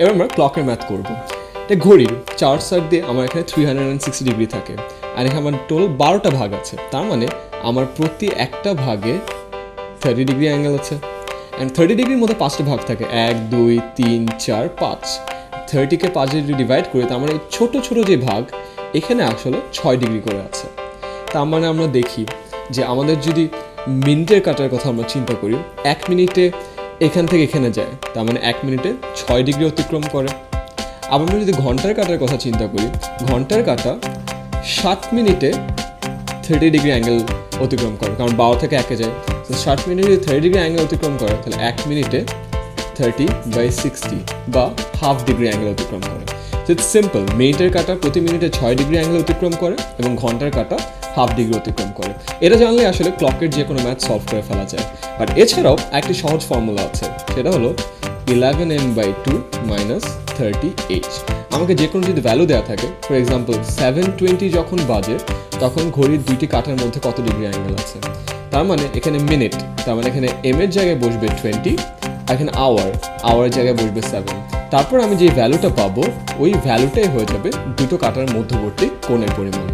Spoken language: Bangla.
এবার আমরা ক্লকের ম্যাথ করব। এটা ঘড়ির চার সাইড দিয়ে আমার এখানে three hundred and sixty degree থাকে, আর এখানে আমার টোটাল বারোটা ভাগ আছে। তার মানে আমার প্রতি একটা ভাগে থার্টি ডিগ্রি অ্যাঙ্গেল আছে অ্যান্ড থার্টি ডিগ্রির মধ্যে পাঁচটা ভাগ থাকে, এক, দুই, তিন, চার, পাঁচ। থার্টিকে পাঁচ ডিগ্রি ডিভাইড করে তার মানে এই ছোটো ছোটো যে ভাগ, এখানে আসলে ছয় ডিগ্রি করে আছে। তার মানে আমরা দেখি যে আমাদের যদি মিনিটের কাটার কথা আমরা চিন্তা করি, এক মিনিটে এখান থেকে এখানে যায়। তার মানে এক মিনিটে ছয় ডিগ্রি অতিক্রম করে। আবার আমরা যদি ঘণ্টার কাটার কথা চিন্তা করি, ঘণ্টার কাটা সাত মিনিটে থার্টি ডিগ্রি অ্যাঙ্গেল অতিক্রম করে, কারণ বারো থেকে একে যায়। তো ষাট মিনিটে যদি থার্টি ডিগ্রি অ্যাঙ্গেল অতিক্রম করে, তাহলে এক মিনিটে থার্টি বাই সিক্সটি বা হাফ ডিগ্রি অ্যাঙ্গেল অতিক্রম করে। ইটস সিম্পল মিনিটের কাটা প্রতি মিনিটে ছয় ডিগ্রি অ্যাঙ্গেল অতিক্রম করে এবং ঘণ্টার কাটা হাফ ডিগ্রি অতিক্রম করে। এটা জানলে আসলে ক্লকের যে কোনো ম্যাথ সলভ করে ফেলা যায়। বাট এছাড়াও একটি সহজ ফর্মুলা আছে, সেটা হলো eleven M by two minus thirty H আমাকে যে কোনো যদি ভ্যালু দেওয়া থাকে ফর এক্সাম্পল সেভেন টোয়েন্টি যখন বাজে, তখন ঘড়ির দুইটি কাঠার মধ্যে কত ডিগ্রি অ্যাঙ্গেল আছে? তার মানে এখানে মিনিট তার মানে এখানে এম এর জায়গায় বসবে টোয়েন্টি আর এখানে আওয়ার আওয়ারের জায়গায় বসবে সেভেন তারপর আমি যে ভ্যালুটা পাবো, ওই ভ্যালুটাই হয়ে যাবে দুটো কাটার মধ্যবর্তী কোণের পরিমাণ।